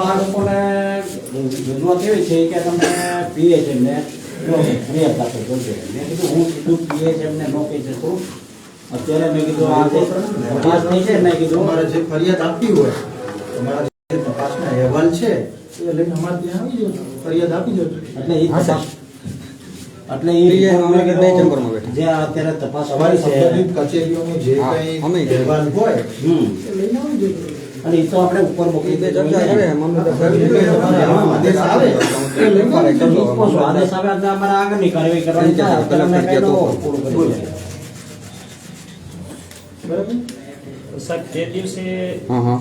આ લોકોને રજૂઆત એવી છે કે તમે પીએ છે ફરિયાદ દાખલ મેં કીધું હું કીધું પીએ છે એમને શકું અત્યારે મેં કીધું આ તપાસ થઈ છે, મેં કીધું તમારે જે ફરિયાદ આપવી હોય તમારા તપાસના અહેવાલ છે એ લઈને અમારે ત્યાં આવી જજો ફરિયાદ આપી જજો એટલે એ એટલે એ. જે અત્યારે તપાસ સંબંધિત કચેરીઓનો જે કંઈ અહેવાલ હોય એ લઈને આવી જજો અને એ તો આપણે ઉપર મૂકી એ ચર્ચા કરે આદેશ આવે. એ લઈને આવી જજો. આદેશ આવે એટલે અમારે આગળની કાર્યવાહી કરવાની. બરાબર? સાહેબ તે દિવસે.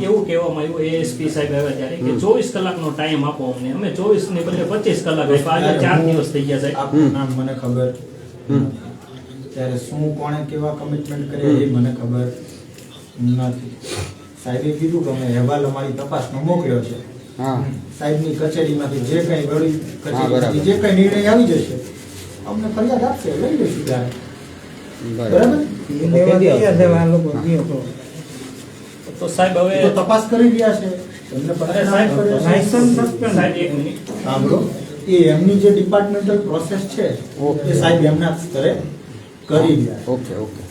એવું કહેવામાં આવ્યું એએસપી સાહેબ આવ્યા ત્યારે કે ચોવીસ કલાકનો ટાઈમ આપો અમને. અમે ચોવીસ ને બદલે પચીસ કલાક આપ્યા આજે ચાર દિવસ થઈ ગયા સાહેબ. આપનું નામ મને ખબર. ત્યારે શું કોણે કેવા કમિટમેન્ટ કરે એ મને ખબર નથી. સાહેબે કીધું કે અમે અહેવાલ અમારી તપાસનો મોકલ્યો છે. હા. સાહેબની કચેરીમાંથી જે કંઈ વળી કચેરીમાંથી જે કંઈ નિર્ણય આવી જશે અમને ફરિયાદ આપશે લઈ લઈશું ત્યારે. બરાબર. બરાબર? તો સાહેબ હવે તપાસ કરી રહ્યા છે. એમને સાહેબ એક મિનિટ સાંભળો. એ એમની જે ડિપાર્ટમેન્ટલ પ્રોસેસ છે એ સાહેબ એમના સ્તરે કરી રહ્યા ઓકે ઓકે.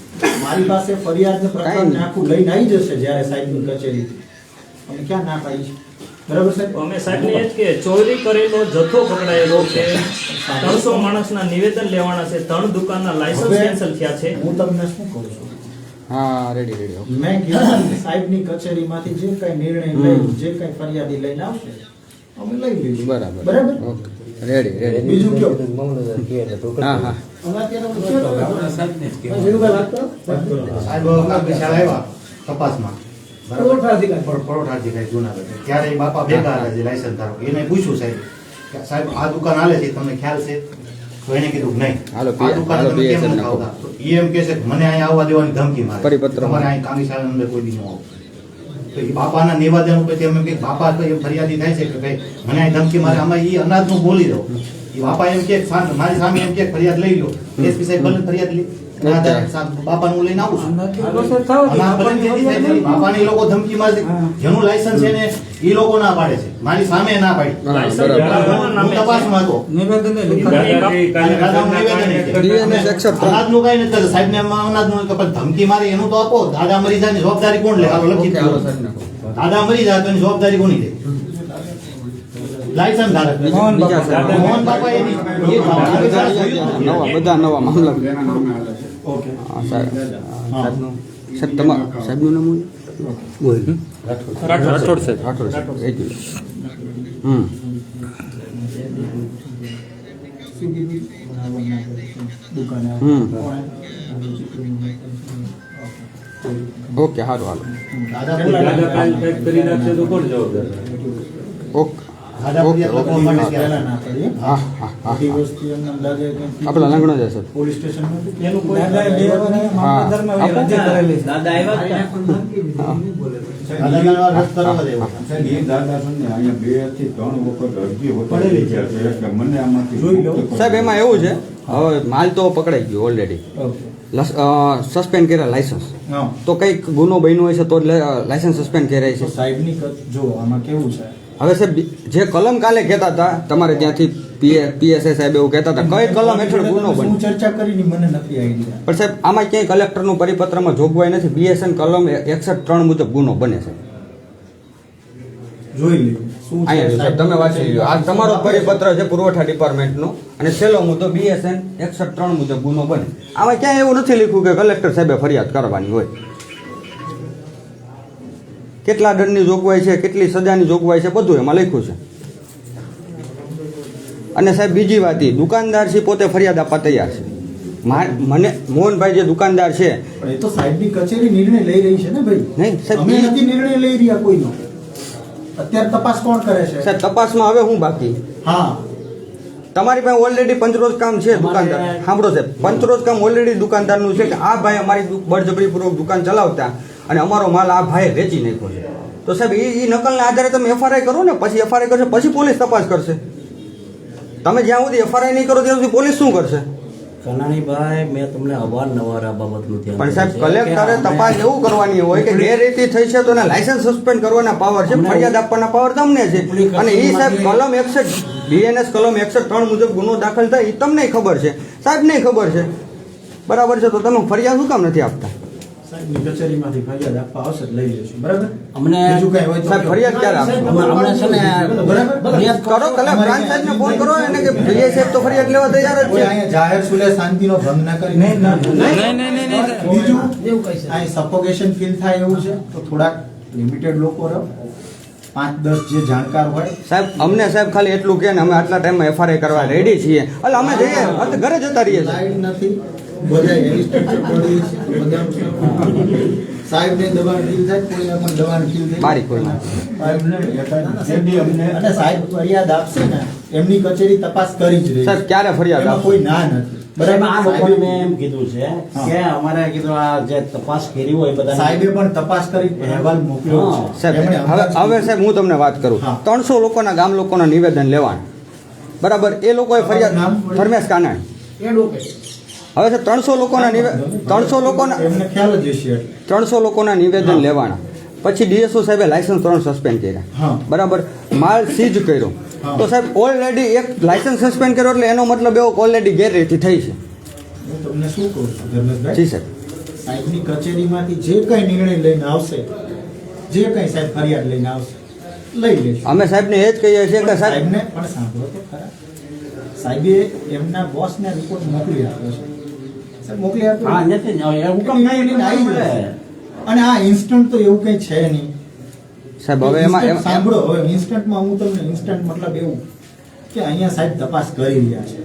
મારી પાસે ફરિયાદ પ્રકરણ કાંઈ આખું લઈને આવી જશે જ્યારે સાહેબની કચેરી. અમે ક્યાં ના પાડી છે? બરાબર સાહેબ? અમે સાહેબ ને એ જ કે ચોરી કરેલો જથ્થો પકડાયેલો છે. ત્રણસો માણસના નિવેદન લેવાના છે. ત્રણ દુકાનના લાયસન્સ કેન્સલ થયા છે. હું તમને શું કહું છું? હા રેડી રેડી ઓકે મેં કીધું કે સાહેબની કચેરીમાંથી જે કઈ નિર્ણય લઈ જે કઈ ફરિયાદી લઈને આવશે અમે લઈ લઈશું. બરાબર. બરાબર? ઓકે રેડી રેડી બીજું કયો? હા હા. હવે અત્યારે હું કયો? જ વાત કરો. વાત કરો. સાહેબ હમણાં વિશાલ આવ્યા તપાસમાં? બરાબર? કઈ જુનાગઢ. ત્યારે બાપા ભેગા હતા જે લાયસન્સ ધારક એને પૂછ્યું સાહેબ સાહેબ આ દુકાન હાલે છે તમને ખ્યાલ છે? તો એને કીધું નહીં. હાલો, આ પીએ- દુકાન હાલો, તમે પીએ કેમ સાહેબને નથી આવતા. તો ઈ એમ કહે છે મને અહીંયા આવવા દેવાની ધમકી મારે. પરિપત્ર તમારે અહીં કાંગી અંદર કોઈ દી ન આવો તો એ બાપાના નિવેદન ઉપરથી અમે કંઈક બાપા તો એમ ફરિયાદી થાય છે કે ભાઈ મને અહીં ધમકી મારે આમાં ઈ અનાજનું બોલી દો. એ બાપા એમ કે મારી સામે એમ કે ફરિયાદ લઈ લો એસપી સાહેબ ભલે ફરિયાદ લે. એના આધારે સા- બાપાનું હું લઈને આવું છું. બાપાને લોકો ધમકી મારશે. જેનું લાયસન્સ છે ને ઈ લોકો ના પાડે છે. મારી સામે ના પાડી. તપાસમાં હતો નિવેદન accept કરો. અનાજનું કાંઈ નથી કરતા. સાહેબને અનાજનું ધમકી મારી એનું તો આપો. દાદા મરી જાય જવાબદારી કોણ લે? લખી દાદા મરી જાય તો એની જવાબદારી કોની લે? લાયસન્સ ધારક. સાહેબ. મોહન બાપા એની એ જવાબદારી નવા બધા નવા મામલા. ઓકે. સાહેબ. સાહેબનું સાહેબ નામ રાઠોડ સાહેબ રાઠોડ સાહેબ હમ? ઓકે સારું હાલો ઓકે ઓકે ઓકે હા. હા આપણા લાંગણો છે. સાહેબ પોલીસ. સાહેબ, સાહેબ એમાં એવું છે હવે માલ તો પકડાઈ ગયો ઓલરેડી સસ્પેન્ડ કર્યા લાયસન્સ તો કંઈક ગુનો બન્યો હોય છે તો લાયસન્સ સસ્પેન્ડ કરાય છે. સાહેબની જો આમાં કેવું છે? હવે સાહેબ જે કલમ કાલે કહેતા હતા તમારે ત્યાંથી પીએસઆઈ સાહેબ એવું કહેતા હતા. કઈ કલમ હેઠળ ગુનો શું બન્યો? ચર્ચા કરી મને નથી આવી પણ સાહેબ આમાં ક્યાંય કલેક્ટરનું પરિપત્રમાં જોગવાઈ નથી. બીએસએન કલમ એકસઠ ત્રણ મુજબ ગુનો બને છે. જોઈ સાહેબ તમે વાંચી લો આ તમારો પરિપત્ર છે પુરવઠા ડિપાર્ટમેન્ટનો. અને છેલ્લો મુદ્દો બીએસએન એકસઠ ત્રણ મુજબ ગુનો બને. આમાં ક્યાંય એવું નથી લખ્યું કે કલેક્ટર સાહેબે ફરિયાદ કરવાની હોય. કેટલા દંડની જોગવાઈ છે કેટલી સજાની જોગવાઈ છે બધું એમાં લખ્યું છે. અને સાહેબ બીજી વાત એ દુકાનદાર છે પોતે ફરિયાદ આપવા તૈયાર છે. મને મોહનભાઈ જે દુકાનદાર છે એ તો સાહેબની કચેરી નિર્ણય લઈ રહી છે ને ભાઈ? નહીં સાહેબ અમે નથી નિર્ણય લઈ રહ્યા કોઈનો. અત્યારે તપાસ કોણ કરે છે? સાહેબ તપાસમાં હવે હું બાકી? હા. તમારી પાસે ઓલરેડી પંચરોજ કામ છે દુકાનદાર. સાંભળો સાહેબ પંચરોજ કામ ઓલરેડી દુકાનદારનું છે કે આ ભાઈ અમારી બળજબરીપૂર્વક દુકાન ચલાવતા અને અમારો માલ આ ભાઈએ વેચી નાખ્યો છે. તો સાહેબ એ નકલના આધારે તમે એફઆરઆઈ કરો ને પછી એફઆરઆઈ કરશે પછી પોલીસ તપાસ કરશે. તમે જ્યાં સુધી એફઆરઆઈ નહીં કરો ત્યાં સુધી પોલીસ શું કરશે? કનાણીભાઈ મેં તમને અવારનવાર આ બાબતનું ધ્યાન પણ સાહેબ કલેક્ટરે તપાસ એવું કરવાની હોય કે ગેરરીતિ થઈ છે તો એના લાયસન્સ સસ્પેન્ડ કરવાના પાવર છે ફરિયાદ આપવાના પાવર તમને છે. અને એ સાહેબ કલમ એકસઠ બીએનએસ કલમ એકસઠ ત્રણ મુજબ ગુનો દાખલ થાય એ તમને ખબર છે. સાહેબ નહીં ખબર છે. બરાબર છે તો તમે ફરિયાદ શું કામ નથી આપતા? સાહેબની કચેરીમાંથી ફરિયાદ આપવા આવશે લઈ લેશું બરાબર? અમને બીજું કઈ હોય સાહેબ, ફરિયાદ ક્યારે આપશો? અમને છે ને ફરિયાદ કરો કલેક્ટર બ્રાન્ચ સાહેબને ફોન કરો એને કે પીએ સાહેબ તો ફરિયાદ લેવા તૈયાર જ છે. અહીંયા જાહેર સુલે શાંતિનો ભંગ ના કરી બીજું અહીં સફોકેશન ફીલ થાય એવું છે? તો થોડાક લિમિટેડ લોકો રહો. પાંચ દસ જે જાણકાર હોય. સાહેબ અમને સાહેબ ખાલી એટલું કે અમે આટલા ટાઈમમાં એફઆરઆઈ કરવા રેડી છીએ. એટલે અમે જઈએ. ઘરે જતા રહીએ છીએ. નથી. બધા એની સ્ટ્રક્ચર પડી છે બધા સાહેબ ને દબાણ ફીલ થાય કોઈને પણ દબાણ ફીલ થાય મારી કોઈ સાહેબને એકાદ જે બી અમને અને સાહેબ ફરિયાદ આપશે ને એમની કચેરી તપાસ કરી જ રહી સાહેબ ક્યારે ફરિયાદ એમાં કોઈ ના નથી. બરાબર આ લોકોને મેં એમ કીધું છે કે અમારે કીધું આ જે તપાસ કરી હોય બધા સાહેબે પણ તપાસ કરી અહેવાલ મોકલ્યો છે. સાહેબ હવે હવે સાહેબ હું તમને વાત કરું. ત્રણસો લોકોના ગામ લોકોના નિવેદન લેવાના. બરાબર? એ લોકોએ ફરિયાદ. ધર્મેશ કાનાણી હવે સર ત્રણસો લોકોના નિવેદન ત્રણસો લોકોના. ત્રણસો લોકોના નિવેદન લેવાના. પછી ડીએસઓ સાહેબે લાયસન્સ ત્રણ સસ્પેન્ડ કર્યા. બરાબર? માલ સીઝ કર્યો. તો સાહેબ ઓલરેડી એક લાયસન્સ સસ્પેન્ડ કર્યો એટલે એનો મતલબ એવો ઓલરેડી ગેરરીતિ થઈ છે. તમને શું કહું છું જી સાહેબ. સાહેબની કચેરીમાંથી જે કઈ નિર્ણય લઈને આવશે જે કઈ સાહેબ ફરિયાદ લઈને આવશે લઈ લેશું. અમે સાહેબને એ જ કહીએ છીએ કે સાહેબ સાહેબને પણ સાંભળો તો ખરા. સાહેબે એમના બોસને રિપોર્ટ મોકલી આપ્યો છે. સાહેબ મોકલી હા નથી હુકમ નહીં એટલે આવી મળે. અને આ ઇન્સ્ટન્ટ તો એવું કઈ છે નહીં. સાહેબ હવે એમાં સાંભળો હવે ઇન્સ્ટન્ટમાં હું તમને ઇન્સ્ટન્ટ મતલબ એવું કે અહીંયા સાહેબ તપાસ કરી રહ્યા છે.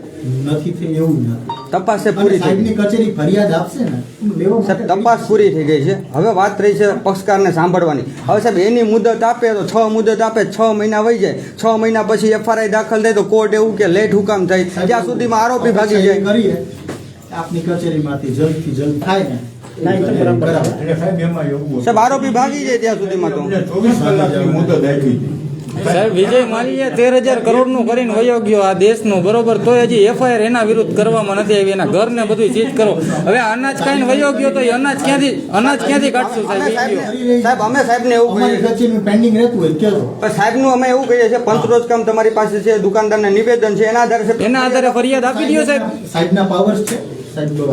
નથી થઈ એવું નથી. તપાસ છે પૂરી થઈ સાહેબની ગઈ. કચેરી ફરિયાદ આપશે ને સાહેબ તપાસ પૂરી થઈ ગઈ છે. હવે વાત રહી છે પક્ષકારને સાંભળવાની. હવે સાહેબ એની મુદત આપે તો છ મુદત આપે છ મહિના વહી જાય. છ મહિના પછી એફઆરઆઈ દાખલ થાય તો કોર્ટ એવું કે લેટ હુકામ થાય. ત્યાં સુધીમાં આરોપી ભાગી જાય. કરીએ. આપની કચેરીમાંથી જલ્દથી જલ્દ થાય ને તો બરાબર. એટલે સાહેબ એમાં એવું સાહેબ આરોપી ભાગી જાય ત્યાં સુધીમાં તો. ચોવીસ કલાકની મુદત આપી હતી. સાહેબ વિજય માલ્યા તેર હજાર કરોડનું કરીને વયો ગયો આ દેશનું બરોબર? તો હજી એફઆઈઆર એના વિરુદ્ધ કરવામાં નથી આવી એના ઘર ને બધું ચીજ કરો. હવે અનાજ ખાઈને વયો ગયો તો અનાજ ક્યાંથી અનાજ ક્યાંથી કાઢશું સાહેબ. સાહેબ અમે સાહેબને એવું કહીએ પેન્ડિંગ રહેતું હોય કેજો. પણ સાહેબનું અમે એવું કહીએ છીએ પંચરોજ કામ તમારી પાસે છે દુકાનદારને નિવેદન છે એના આધારે એના આધારે ફરિયાદ આપી દો સાહેબ. સાહેબના પાવર્સ છે.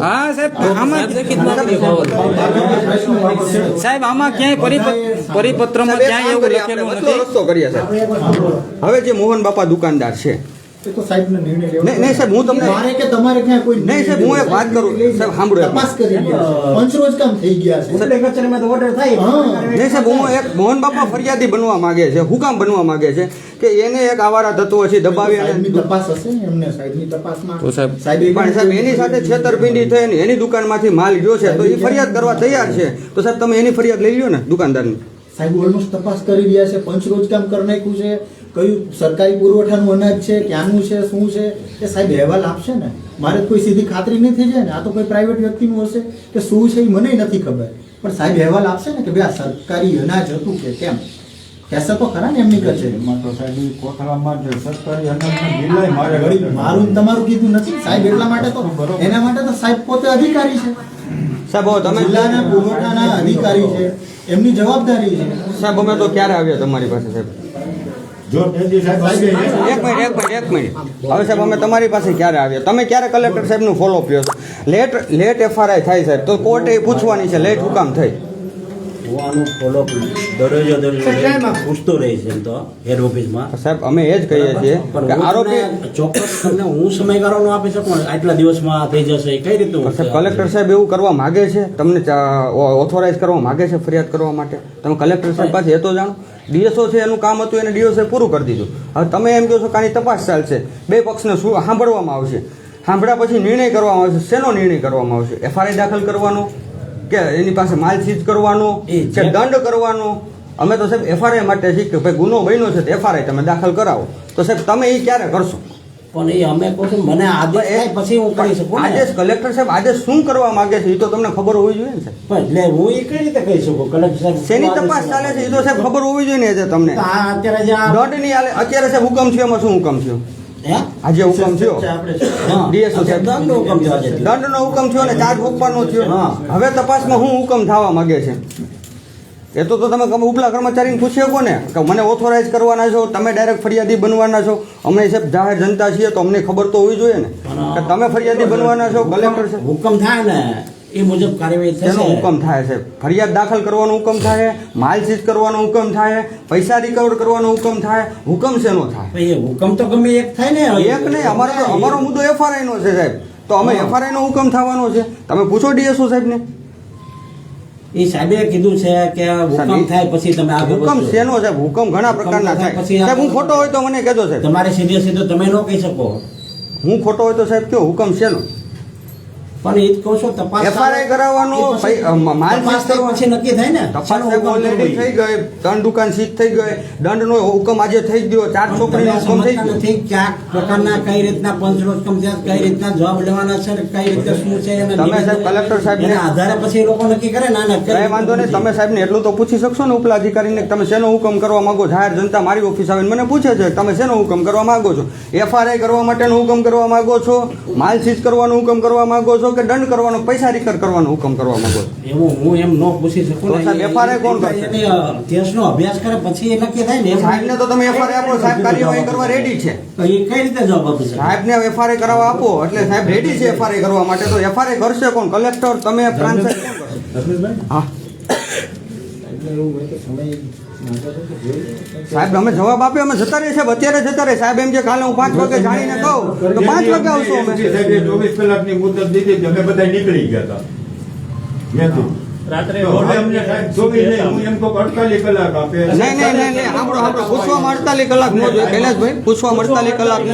હા સાહેબ આમાં. સાહેબ આમાં ક્યાંય પરિપત્રમાં ક્યાંય એવું કરીએ લખેલું નથી. સાહેબ. હવે જે મોહન બાપા દુકાનદાર છે તો સાહેબનો નિર્ણય લેવો નહીં, નહીં, સાહેબ, હું તમને- મારે કે તમારે ક્યાં કોઈ નહીં, સાહેબ, હું એક વાત કરું. સાહેબ, સાંભળો તપાસ કરી પંચરોજ કામ થઈ ગયા છે. એટલે કચેરીમાં તો order થાય. નહીં સાહેબ હું એક મોહન બાપા ફરિયાદી બનવા માંગે છે હુકામ બનવા માંગે છે કે એને એક આવારા તત્વો છે દબાવી અને તપાસ હશે ને એમને સાહેબની તપાસમાં? તો સાહેબ- સાહેબે પણ સાહેબ એની સાથે છેતરપિંડી થઈ ને એની દુકાનમાંથી માલ ગયો છે તો એ ફરિયાદ કરવા તૈયાર છે. તો સાહેબ તમે એની ફરિયાદ લઈ લ્યો ને દુકાનદારની. સાહેબ ઓલમોસ્ટ તપાસ કરી રહ્યા છે પંચરોજ કામ કરી નાખ્યું છે. કયું સરકારી પુરવઠાનું અનાજ છે ક્યાંનું છે શું છે એ સાહેબ અહેવાલ આપશે ને. મારે કોઈ સીધી ખાતરી નહીં થઈ જાય ને. આ તો કોઈ પ્રાઇવેટ વ્યક્તિનું હશે કે શું છે એ મને નથી ખબર. પણ સાહેબ અહેવાલ આપશે ને કે ભાઈ આ સરકારી અનાજ હતું કે કેમ? કહેશે તો ખરા ને એમની કચેરી. એમાં તો સાહેબ કોથળામાં જે સરકારી બિલાઈ મારે તમારું કીધું નથી. સાહેબ એટલા માટે તો એના માટે તો સાહેબ પોતે અધિકારી છે. સાહેબ તમે જિલ્લાના પુરવઠાના અધિકારી છે. એમની જવાબદારી છે. સાહેબ અમે તો ક્યારે આવ્યા તમારી પાસે સાહેબ જો તેથી સાહેબ આવી ગઈ. એક મિનિટ એક મિનિટ એક મિનિટ હવે સાહેબ અમે તમારી પાસે ક્યારે આવ્યા તમે ક્યારે કલેક્ટર સાહેબનું ફોલો કર્યો લેટ લેટ એફઆરઆઈ થાય સાહેબ તો કોર્ટે એ પૂછવાની છે લેટ હુકામ થઈ સાહેબ અમે એ જ કહીએ છીએ કે હું આરોપી ચોક્કસ તમને હું સમયગાળો ન આપી શકું? આટલા દિવસમાં થઈ જશે કઈ રીતે સાહેબ કલેક્ટર સાહેબ એવું કરવા માગે છે? તમને ઓથોરાઇઝ કરવા માગે છે ફરિયાદ કરવા માટે? તમે કલેક્ટર સાહેબ. પાસે એ તો જાણો. ડીએસઓ છે એનું કામ હતું એને ડીએસઓએ પૂરું કરી દીધું. હવે તમે એમ કહો છો કે આની તપાસ ચાલશે. બે પક્ષને શું સાંભળવામાં આવશે. સાંભળ્યા પછી નિર્ણય કરવામાં આવશે. શેનો નિર્ણય કરવામાં આવશે? એફઆરઆઈ દાખલ કરવાનો? કે એની પાસે માલ સીઝ કરવાનો? કે દંડ કરવાનો? અમે તો સાહેબ એફઆરઆઈ માટે છીએ કે ભાઈ ગુનો બન્યો છે તો એફઆરઆઈ તમે દાખલ કરાવો. તો સાહેબ તમે એ ક્યારે કરશો? પણ એ અમે કહું છું મને આદેશ થાય પછી હું કરી શકું આદેશ કલેક્ટર સાહેબ આદેશ શું કરવા માંગે છે એ તો તમને ખબર હોવી જોઈએ ને સાહેબ. પણ એટલે હું એ કઈ રીતે કહી શકું? કલેક્ટર સાહેબ શેની તપાસ ચાલે છે એ તો સાહેબ ખબર હોવી જોઈએ ને એ તમને. અત્યારે જે દોઢ દંડની આલે અત્યારે સાહેબ હુકમ છે એમાં શું હુકમ થયો? આજે હુકમ થયો. DSO સાહેબ. દંડનો હુકમ થયો છે. દંડનો હુકમ થયો ને ચાર્જ નો થયો. હવે તપાસમાં હું હુકમ થવા માંગે છે? એ તો તો તમે ઉપલા કર્મચારીને પૂછી શકો ને કે મને ઓથોરાઇઝ કરવાના છો તમે ડાયરેક્ટ ફરિયાદી બનવાના છો. અમે સાહેબ જાહેર જનતા છીએ તો અમને ખબર તો હોવી જોઈએ ને. કે તમે ફરિયાદી બનવાના છો કલેક્ટર છે હુકમ થાય ને એ મુજબ કાર્યવાહી થશે. હુકમ થાય છે ફરિયાદ દાખલ કરવાનો હુકમ થાય માલ સીઝ કરવાનો હુકમ થાય પૈસા રિકવર કરવાનો હુકમ થાય હુકમ શેનો થાય? હુકમ તો ગમે એક થાય ને. એક નહીં અમારો અમારો મુદ્દો એફઆરઆઈ નો છે સાહેબ. તો અમે એફઆરઆઈ નો હુકમ થવાનો છે. તમે પૂછો ડીએસઓ સાહેબ ને એ સાહેબે કીધું છે કે ભૂકંપ થાય પછી તમે આ ભૂકંપ શેનો છે? ભૂકંપ ઘણા પ્રકારના થાય સાહેબ હું ખોટો હોય તો મને કહેજો સાહેબ. તમારે સીધે સીધો તમે ન કહી શકો. હું ખોટો હોય તો સાહેબ કયો? હુકમ શેનો? પણ એ જ કહું છું તપાસ એફઆરઆઈ કરાવવાનો, માલ તપાસ પછી નક્કી થાય ને? તપાસ ઓલરેડી થઈ. ગઈ દંડ દુકાન સીટ થઈ ગઈ દંડનો હુકમ આજે થઈ ગયો ચાર છોકરીનો હુકમ થઈ ગયો. નથી ક્યાં પ્રકારના કઈ રીતના પંચનો હુકમ છે કઈ રીતના જવાબ લેવાના છે કઈ રીતે શું છે તમે સાહેબ કલેક્ટર સાહેબ ને આધારે પછી એ લોકો નક્કી કરે ના ના કઈ વાંધો નહીં તમે સાહેબને એટલું તો પૂછી શકશો ને ઉપલા અધિકારીને તમે શેનો હુકમ કરવા માંગો જાહેર જનતા મારી ઓફિસ આવીને મને પૂછે છે તમે શેનો હુકમ કરવા માંગો છો? એફઆરઆઈ કરવા માટેનો હુકમ કરવા માંગો છો? માલ સીઝ કરવાનો હુકમ કરવા માંગો છો કે દંડ કરવાનો પૈસા રિકર કરવાનો હુકમ કરવા માંગો એવું હું એમ ન પૂછી શકું તો સાહેબ એફઆરઆઈ કોણ કરશે? એની, કેસનો અભ્યાસ કરે પછી એ નક્કી થાય ને સાહેબને તો તમે એફઆરઆઈ આપો સાહેબ કાર્યવાહી કરવા રેડી છે. તો એ કઈ રીતે જવાબ આપી શકે? સાહેબને એફઆરઆઈ કરાવવા આપો એટલે સાહેબ રેડી છે એફઆરઆઈ કરવા માટે તો એફઆરઆઈ કરશે કોણ? કલેક્ટર તમે પ્રાંત સાહેબ કોણ કરશે? હા. એટલે એવું હોય કે સમય. સાહેબ, અમે જવાબ આપ્યો અમે જતા રહીએ સાહેબ, અત્યારે જતા રહીએ. સાહેબ, એમ જે કાલે હું પાંચ વાગે જાણીને કહું, તો પાંચ વાગે આવશો અમે. ચોવીસ કલાકની મુદત દીધી અમે બધા નીકળી ગયા હતા. ત્યાંથી. રાત્રે અમને સાહેબ ચોવીસ નહીં, હું એમ કહું અડતાલીસ કલાક આપે. નહીં નહીં નહીં નહીં સાંભળો સાંભળો પૂછવામાં અડતાલીસ કલાક ન જોઈએ કૈલાસભાઈ પૂછવામાં અડતાલીસ કલાક ન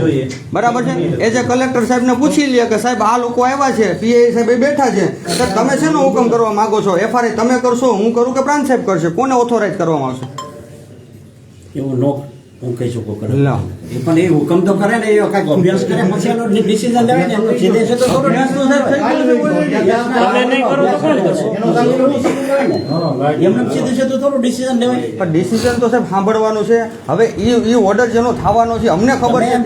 જોઈએ. બરાબર છે? એ જે કલેક્ટર સાહેબને પૂછી લે કે સાહેબ આ લોકો આવ્યા છે પીએ સાહેબ એ બેઠા છે. સર તમે શેનો હુકમ કરવા માંગો છો? એફઆરઆઈ તમે કરશો હું કરું કે પ્રાંત સાહેબ કરશે? કોને ઓથોરાઇઝ કરવામાં આવશે? એવું નો હું કહી શકું કરે લા. એ પણ એ હુકમ તો કરે ને એ કાંઈક અભ્યાસ કરે પછી એનો ડિસિઝન લેવાય ને એમનો થોડો અભ્યાસ તો થોડું ડિસિઝન લેવાય. પણ ડિસિઝન તો સાહેબ સાંભળવાનું છે. હવે એ એ ઓર્ડર જેનો થવાનો છે અમને ખબર છે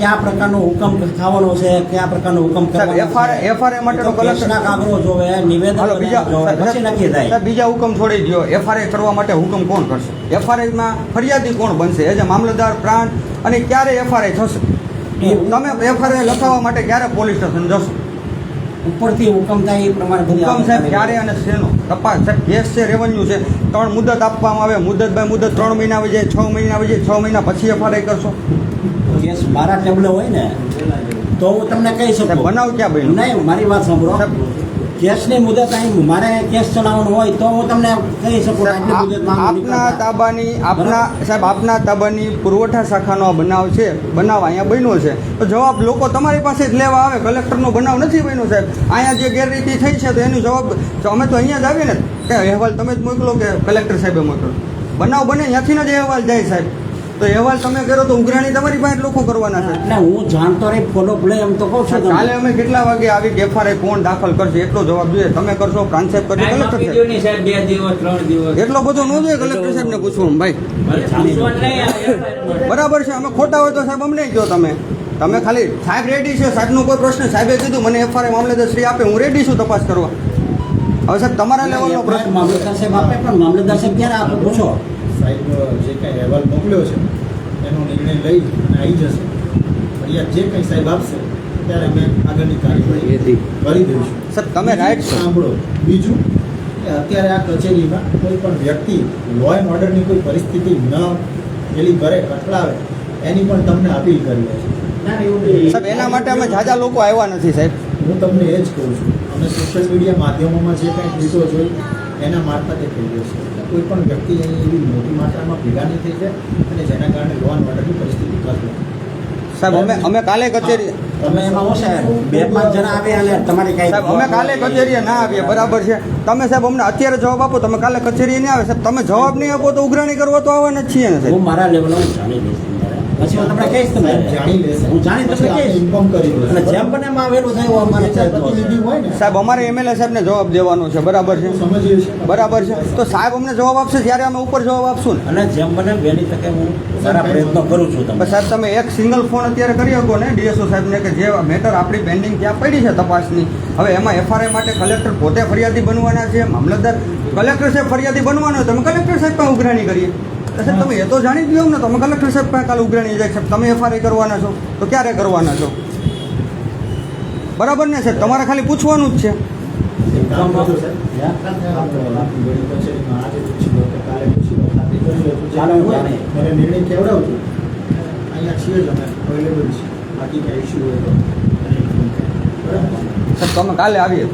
કયા પ્રકારનો હુકમ થવાનો છે કયા પ્રકારનો હુકમ એફઆર છે. માટેનો કલેક્ટર કાગળો જોવે નિવેદન બીજા પછી નક્કી થાય. બીજા હુકમ છોડી દો એફઆરઆઈ કરવા માટે હુકમ કોણ કરશે? એફઆરઆઈ માં ફરિયાદી કોણ બનશે? એજ મામલતદાર પ્રાંત અને ક્યારે એફઆરઆઈ થશે? તમે એફઆરઆઈ લખાવવા માટે ક્યારે પોલીસ સ્ટેશન જશો? ઉપરથી હુકમ થાય એ પ્રમાણે હુકમ સાહેબ ક્યારે અને શેનો? તપાસ સાહેબ કેસ છે રેવન્યુ છે. ત્રણ મુદત આપવામાં આવે. મુદત બાય મુદત ત્રણ મહિના આવી જાય છ મહિના આવી જાય છ મહિના પછી એફઆરઆઈ કરશો? કેસ મારા ટેબલે હોય ને તો હું તમને કહી શકું. બનાવ ક્યાં ભાઈ નહીં મારી વાત સાંભળો. કેસની મુદત અહીં મારે કેસ ચલાવવાનો હોય તો હું તમને કહી શકું કે આટલી આપના તાબાની આપના સાહેબ આપના તાબાની પુરવઠા શાખાનો આ બનાવ છે બનાવ અહીંયા બન્યો છે. તો જવાબ લોકો તમારી પાસે જ લેવા આવે કલેક્ટરનો બનાવ નથી બન્યો સાહેબ. અહીંયા જે ગેરરીતિ થઈ છે તો એનો જવાબ અમે તો અહીંયા જ આવીએ ને. કે અહેવાલ તમે જ મોકલો કે કલેક્ટર સાહેબે મોકલો. બનાવ બને ત્યાંથી જ અહેવાલ જાય સાહેબ. તો અહેવાલ તમે કરો તો ઉઘરાણી તમારી પાસે લોકો કરવાના છે. એટલે હું જાણતો રહી ફોલો પ્લે એમ તો કહું છું કાલે અમે કેટલા વાગે આવી એફઆરઆઈ કોણ દાખલ કરશે એટલો જવાબ જોઈએ. તમે કરશો પ્રાંત સાહેબ ટાઈમ કલેક્ટર સાહેબ. ને સાહેબ બે દિવસ ત્રણ દિવસ. એટલો બધો ન જોઈએ કલેક્ટર સાહેબને પૂછવું ભાઈ બરાબર છે અમે ખોટા હોય તો સાહેબ અમને કહો તમે. તમે ખાલી સાહેબ રેડી છે સાહેબનો કોઈ પ્રશ્ન સાહેબે કીધું મને એફઆરઆઈ મામલેદાર શ્રી આપે હું રેડી છું તપાસ કરવા. હવે સાહેબ તમારા લેવલનો પ્રશ્ન. મામલતદાર સાહેબ આપે પણ મામલતદાર સાહેબ ક્યારે આપે પૂછો. સાહેબ જે કાંઈ અહેવાલ મોકલ્યો છે એનો નિર્ણય લઈ અને આવી જશે. ફરિયાદ જે કંઈ સાહેબ આપશે ત્યારે અમે આગળની કાર્યવાહી કરી દઈશું. સર તમે રાઈટ સાંભળો. બીજું કે અત્યારે આ કચેરીમાં કોઈ પણ વ્યક્તિ લો એન્ડ ઓર્ડરની કોઈ પરિસ્થિતિ ન પેલી કરે કટલાવે એની પણ તમને અપીલ કરી છે સાહેબ એના માટે અમે જાજા લોકો આવ્યા નથી સાહેબ. હું તમને એ જ કહું છું. અમે સોશિયલ મીડિયા માધ્યમોમાં જે કાંઈ ટ્વીટો જોઈ એના મારફતે થઈ ગયો છે એટલે કોઈ પણ વ્યક્તિ એવી મોટી માત્રામાં ભેગા નહીં થઈ જાય અને જેના કારણે લો એન્ડ ઓર્ડરની પરિસ્થિતિ બદલે સાહેબ અમે અમે કાલે કચેરી તમે એમાં હું સાહેબ. બે પાંચ જણા આવે અને તમારી કઈ સાહેબ અમે કાલે કચેરીએ ના આવીએ બરાબર છે. તમે સાહેબ અમને અત્યારે જવાબ આપો તમે કાલે કચેરીએ નહીં આવે સાહેબ. તમે જવાબ નહીં આપો તો ઉઘરાણી કરવા તો આવવાના જ છીએ ને હું સાહેબ મારા લેવલ જાણી તમારે. પછી હું તમને. કહીશ તમે જાણી લેશે. હું જાણી તમને કહીશ. ઇન્ફોર્મ કરી દઉં. અને જેમ પણ એમાં આવેલું થાય એવું અમારે પ્રતિનિધિ હોય ને. સાહેબ અમારે એમએલએ સાહેબને જવાબ દેવાનો છે. બરાબર છે? સમજીએ છીએ. બરાબર છે. તો સાહેબ અમને જવાબ આપશે ત્યારે અમે ઉપર જવાબ આપશું ને. અને જેમ બને વહેલી તકે હું સારા પ્રયત્નો કરું છું તમે સાહેબ તમે એક સિંગલ ફોન અત્યારે કરી શકો ને ડીએસઓ સાહેબને કે જે મેટર આપણી પેન્ડિંગ ત્યાં પડી છે તપાસની. હવે એમાં એફઆરઆઈ માટે કલેક્ટર પોતે ફરિયાદી બનવાના છે મામલતદાર કલેક્ટર સાહેબ ફરિયાદી બનવાનો હોય તમે કલેક્ટર સાહેબ પણ ઉઘરાણી કરીએ. સાહેબ તમે એ તો જાણી જ લો ને તમે કલેક્ટર સાહેબ પાસે કાલે ઉઘરાણી જાય સાહેબ તમે એફઆરઆઈ કરવાના છો તો ક્યારે કરવાના છો? બરાબર ને સાહેબ? તમારે ખાલી પૂછવાનું જ છે. તમે કાલે આવીએ.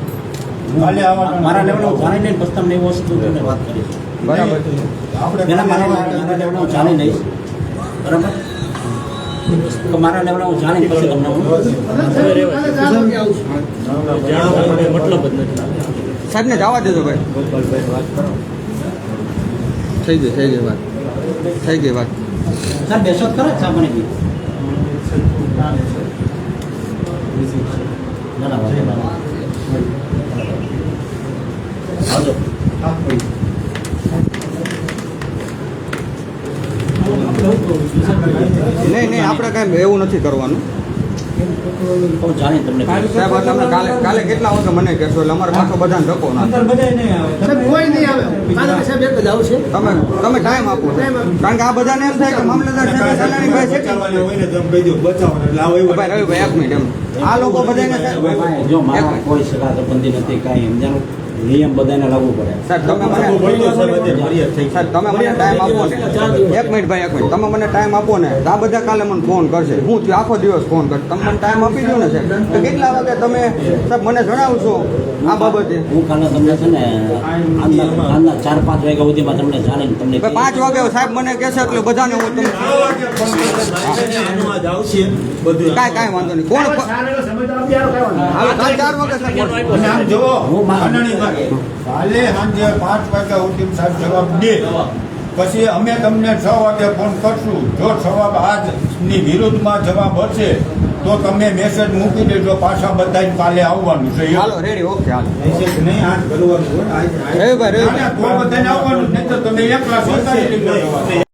મારા લેવલ જાણીને પછી તમને એવી વસ્તુ વાત કરીશ. બરાબર. આપણે મારા મારા લેવલે હું જાણી લઈશ બરાબર? તો મારા લેવલે હું જાણી પછી તમને મતલબ જ નથી સાહેબને જવા દેજો ભાઈ. થઈ ગઈ થઈ ગઈ વાત. થઈ ગઈ વાત. સર બેસો જ ખરા ચા પાણી પી ના ના વાંધો ના. આવજો નહીં નહીં આપણે કાંઈ એવું નથી કરવાનું. સાહેબ તમે કાલે કાલે કેટલા વાગે મને કહેશો? એટલે અમારે પાછો બધાને ધક્કો ના કોઈ નહીં આવે. કાલે સાહેબ એક જ આવશે તમે તમે ટાઈમ આપો કારણ કે આ બધાને એમ થાય કે મામલતદાર ભાઈ છે બચાવવાની હોય ને તમે કહી દો બચાવવાનું એટલે આવો એવો ભાઈ રવિભાઈ એક મિનિટ એમ. આ લોકો બધાને કોઈ સગા સંબંધી નથી કાંઈ સમજાણું નિયમ બધાને લાગુ પડે. સાહેબ તમે મને સર તમે મને ટાઈમ આપો ને. એક મિનિટ ભાઈ એક મિનિટ. તમે મને ટાઈમ આપો ને. આ બધા કાલે મને ફોન કરશે. હું ત્યાં આખો દિવસ ફોન કરશે. તમે મને ટાઈમ આપી દો ને સર તો કેટલા વાગે તમે સાહેબ મને જણાવશો આ બાબતે. હું કાલે તમને છે ને આજના ચાર પાંચ વાગ્યા સુધીમાં તમને જાણીને તમને પાંચ વાગે સાહેબ મને કહેશે એટલે બધાને હું તમને આનું આજ આવશે બધું. કાંઈ કાંઈ વાંધો નહીં. કોણ કાલ સાંજે પાંચ વાગ્યા સુધી સાહેબ જવાબ દે. પછી અમે તમને છ વાગે ફોન કરશું. જો જવાબ આજની વિરુદ્ધમાં જવાબ હશે તો તમે મેસેજ મૂકી દેજો પાછા બધા કાલે આવવાનું છે. હાલો રેડી ઓકે હાલો. મેસેજ નહીં આજ કરવાનું હોય આજ- બધાને આવવાનું નહીં તો તમે એકલા સોસાયટીમાં જવાનું.